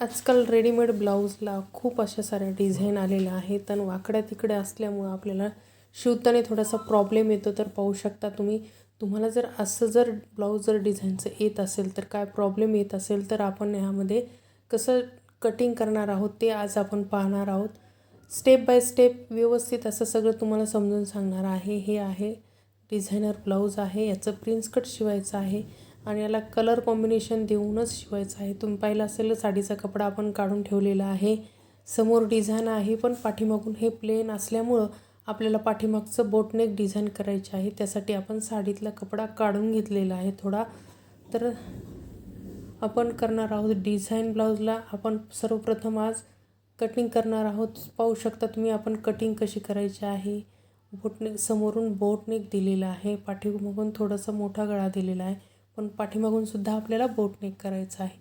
आजकाल रेडीमेड ब्लाऊजला खूप अशा साऱ्या डिझाईन आलेल्या आहेत आणि वाकड्या तिकडे असल्यामुळं आपल्याला शिवताना थोडासा प्रॉब्लेम येतो तर पाहू शकता तुम्ही. तुम्हाला जर असं जर ब्लाऊज जर डिझाईनचं येत असेल तर काय प्रॉब्लेम येत असेल तर आपण ह्यामध्ये कसं कटिंग करणार आहोत ते आज आपण पाहणार आहोत. स्टेप बाय स्टेप व्यवस्थित असं सगळं तुम्हाला समजून सांगणार आहे. हे आहे डिझायनर ब्लाऊज आहे याचं प्रिन्स कट शिवायचं आहे. आणि याला कलर कॉम्बिनेशन देऊनच शिवायचं आहे. तुम्ही पाहिलं असेल साडीचा कपडा आपण काढून ठेवलेला आहे. समोर डिझाईन आहे पण पाठीमागून हे प्लेन असल्यामुळं आपल्याला पाठीमागचं बोटनेक डिझाईन करायचे आहे. त्यासाठी आपण साडीतला कपडा काढून घेतलेला आहे थोडा. तर आपण करणार आहोत डिझाईन ब्लाऊजला आपण सर्वप्रथम आज कटिंग करणार आहोत. पाहू शकता तुम्ही आपण कटिंग कशी करायची आहे. बोटनेक समोरून बोटनेक दिलेला आहे. पाठीमागून थोडासा मोठा गळा दिलेला आहे. पण पाठीमागून सुद्धा आपल्याला बोटनेक करायचं आहे.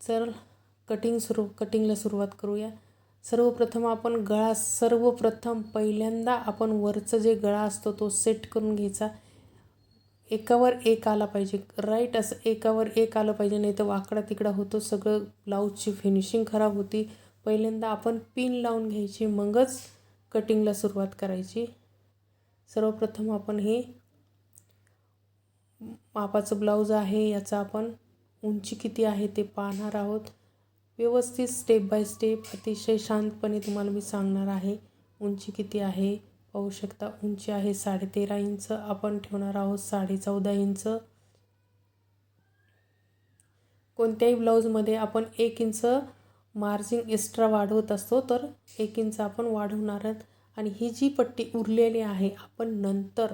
चल कटिंग सुरू कटिंगला सुरुवात करूया. सर्वप्रथम आपण गळा सर्वप्रथम पहिल्यांदा आपण वरचं जे गळा असतो तो सेट करून घ्यायचा. एकावर एक आला पाहिजे. राईट असं एकावर एक आलं पाहिजे नाही तर वाकडा तिकडा होतो. सगळं ब्लाऊजची फिनिशिंग खराब होती. पहिल्यांदा आपण पिन लावून घ्यायची मगच कटिंगला सुरुवात करायची. सर्वप्रथम आपण हे मापाचं ब्लाऊज आहे याचा आपण उंची किती आहे ते पाहणार आहोत. व्यवस्थित स्टेप बाय स्टेप अतिशय शांतपणे तुम्हाला मी सांगणार आहे उंची किती आहे पाहू शकता उंची आहे साडेतेरा इंच आपण ठेवणार आहोत साडे चौदा इंच. कोणत्याही ब्लाऊजमध्ये आपण एक इंच मार्जिन एक्स्ट्रा वाढवत असतो तर एक इंच आपण वाढवणार आहोत. आणि ही जी पट्टी उरलेली आहे आपण नंतर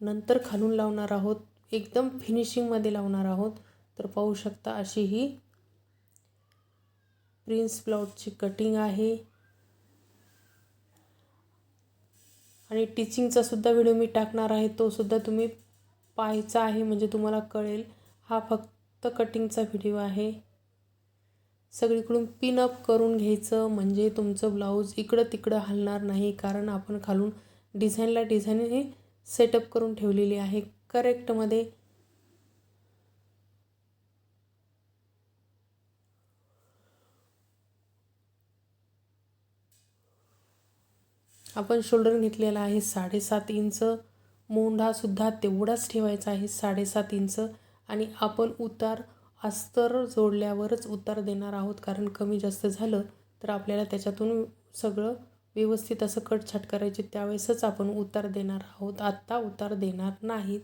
नंतर खालून लावणार आहोत. एकदम फिनिशिंगमध्ये लावणार आहोत. तर पाहू शकता अशी ही प्रिन्स ब्लाऊजची कटिंग आहे. आणि टिचिंगचा सुद्धा व्हिडिओ मी टाकणार आहे. तो सुद्धा तुम्ही पाहायचा आहे म्हणजे तुम्हाला कळेल. हा फक्त कटिंगचा व्हिडिओ आहे. सगळीकडून पिनअप करून घ्यायचं म्हणजे तुमचं ब्लाऊज इकडं तिकडं हलणार नाही. कारण आपण खालून डिझाईनला डिझाईन हे सेटअप करून ठेवलेली आहे. करेक्टमध्ये आपण शोल्डर घेतलेला आहे साडेसात इंच. मोंढासुद्धा तेवढाच ठेवायचा आहे साडेसात इंच. आणि आपण उतार अस्तर जोडल्यावरच उतार देणार आहोत. कारण कमी जास्त झालं तर आपल्याला त्याच्यातून सगळं व्यवस्थित असं कटछाट करायचे त्यावेळेसच आपण उतार देणार आहोत. आत्ता उतार देणार नाहीत.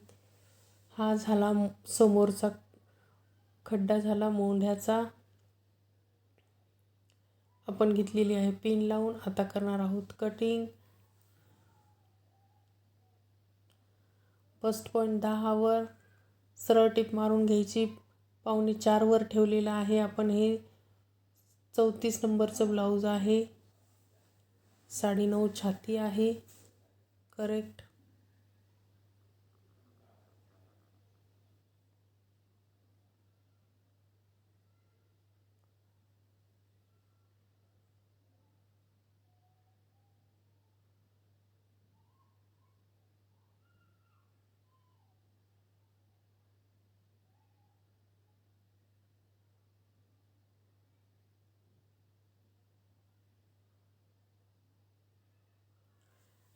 हा झाला समोरचा खड्डा झाला मोंढ्याचा. आपण घेतलेली आहे पिन लावून. आता करणार आहोत कटिंग फर्स्ट पॉईंट दहावर. सरळ टिप मारून घ्यायची. पावणे चारवर ठेवलेलं आहे. आपण हे चौतीस नंबरचं ब्लाऊज आहे. साडे नऊ छाती आहे. करेक्ट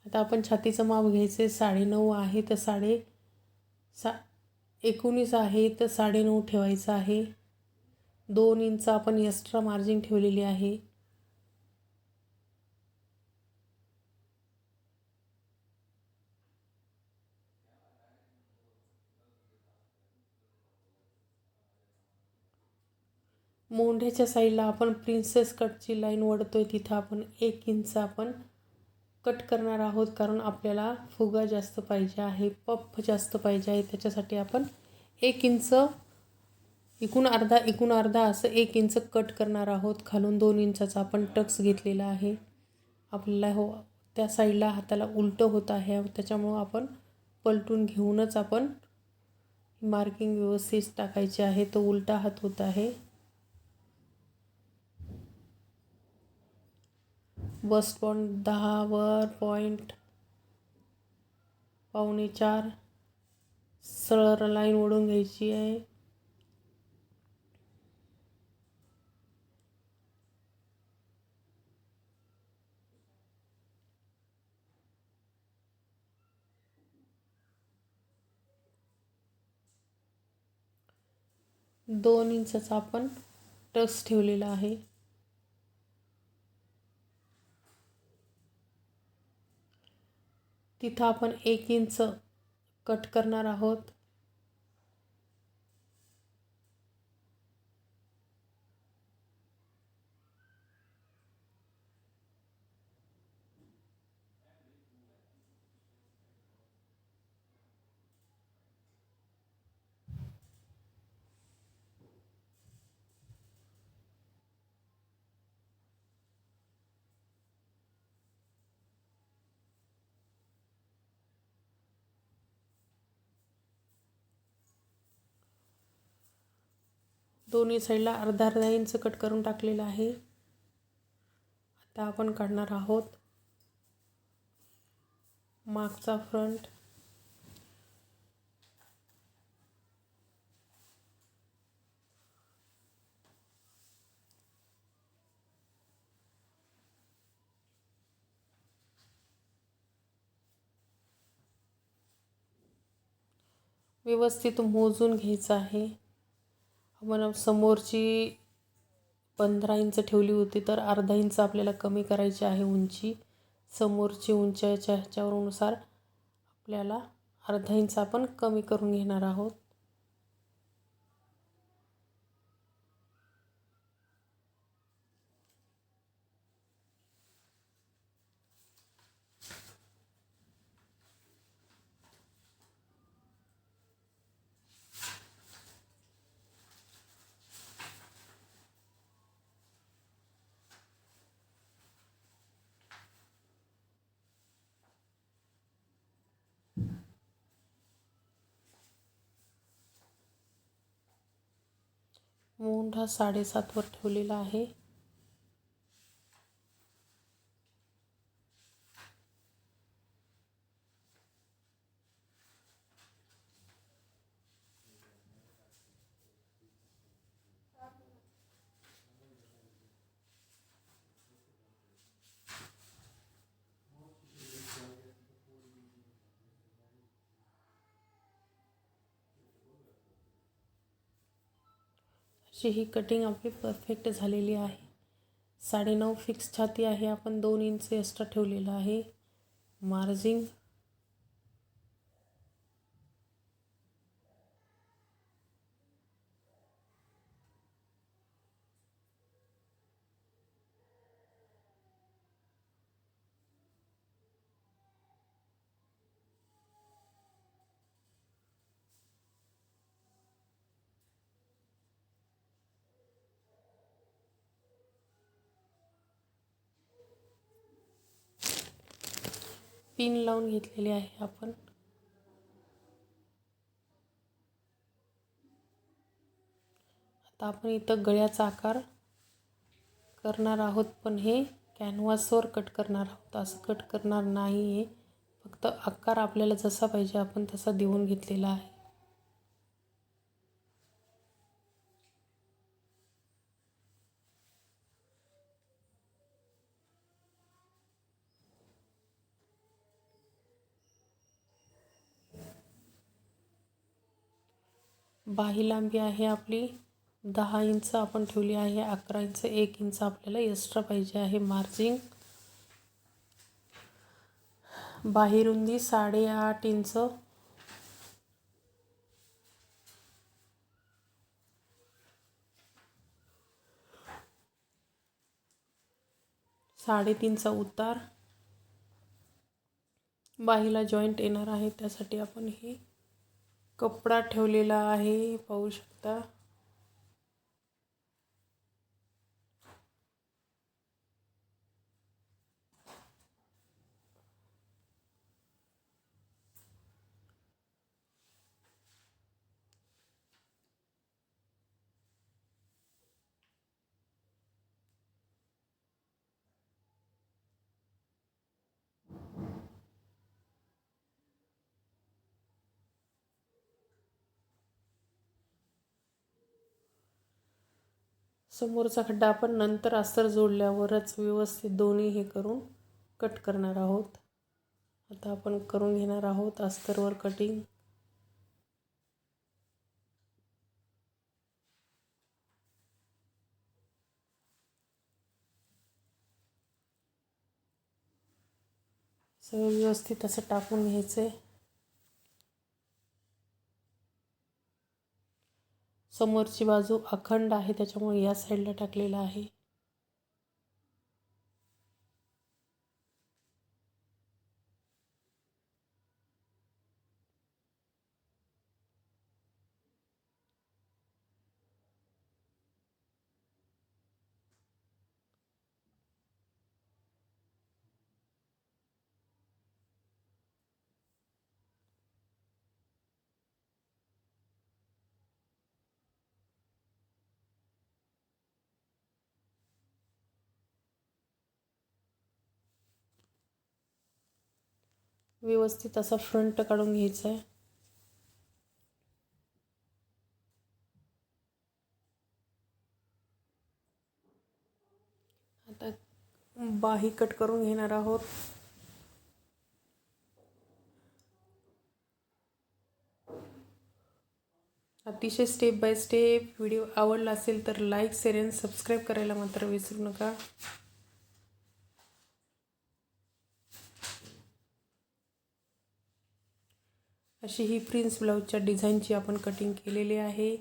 आता आपण छातीचं माप घ्यायचे साडेनऊ आहे तर साडे सा एकोणीस आहे तर साडेनऊ ठेवायचं आहे. दोन इंच आपण एक्स्ट्रा मार्जिन ठेवलेली आहे. मोंढ्याच्या साईडला आपण प्रिन्सेस कटची लाईन वडतोय तिथं आपण एक इंच आपण कट करणार आहोत कारण आपल्याला फुगा जास्त पाहिजे आहे पफ जास्त पाहिजे आहे. त्याच्यासाठी आपण एक इंच इकून अर्धा इकून अर्धा असं एक इंच कट करणार आहोत. खालून दोन इंचाचा आपण टक्स घेतलेला आहे. आपल्याला हो त्या साईडला हाताला उलटं होत आहे. त्याच्यामुळं आपण पलटून घेऊनच आपण मार्किंग व्यवस्थित टाकायचे आहे. तो उलटा हात होत आहे. बस पॉईंट दहावर पॉईंट पावणे चार. सरळ लाईन ओढून घ्यायची आहे. दोन इंचाचा आपण टक्स ठेवलेला आहे. तिथं आपण एक इंच कट करणार आहोत. दोन्ही साईडला अर्धा अर्धा इंच कट करून टाकलेला आहे. आता आपण काढणार आहोत. मागचा फ्रंट व्यवस्थित मोजून घ्यायचं आहे. आपण समोरची पंधरा इंच ठेवली होती तर अर्धा इंच आपल्याला कमी करायची आहे उंची. समोरची उंचीच्या ह्याच्यावरनुसार आपल्याला अर्धा इंच आपण कमी करून घेणार आहोत. मोंढा साडेसातवर ठेवलेला आहे. ची ही कटिंग आपली परफेक्ट झालेली आहे. साडेनऊ फिक्स छाती आहे. आपण दोन इंच एक्स्ट्रा ठेवलेलं आहे. मार्जिंग पिन लावून घेतलेली आहे आपण. आता आपण इथं गळ्याचा आकार करणार आहोत पण हे कॅनव्हासवर कट करणार आहोत. असं कट करणार नाही आहे फक्त आकार आपल्याला जसा पाहिजे आपण तसा देऊन घेतलेला आहे. बाही लांबी आहे आपली. दहा इंच आपण ठेवली आहे. अकरा इंच एक इंच आपल्याला एक्स्ट्रा पाहिजे आहे मार्जिंग बाही साडेआठ इंच. साडेतीनचा उतार. बाहीला जॉईंट येणार आहे. त्यासाठी आपण हे कपडा ठेवलेला आहे पाहू शकता. समोरचा खड्डा आपण नंतर अस्तर जोडल्यावरच व्यवस्थित दोन्ही हे करून कट करणार आहोत. आता आपण करून घेणार आहोत अस्तरवर कटिंग सगळं व्यवस्थित असं टाकून घ्यायचं आहे समोरची बाजू अखंड आहे त्याच्यामुळे या साईडला टाकलेलं आहे. व्यवस्थित असा फ्रंट काढून घ्यायचा आहे आता बाही कट करून घेणार आहोत. अतिशय स्टेप बाय स्टेप व्हिडिओ आवडला असेल तर लाईक शेअर अँड सबस्क्राईब करायला मात्र विसरू नका. अशी ही प्रिन्स ब्लाऊजच्या डिझाईनची आपण कटिंग केलेली आहे.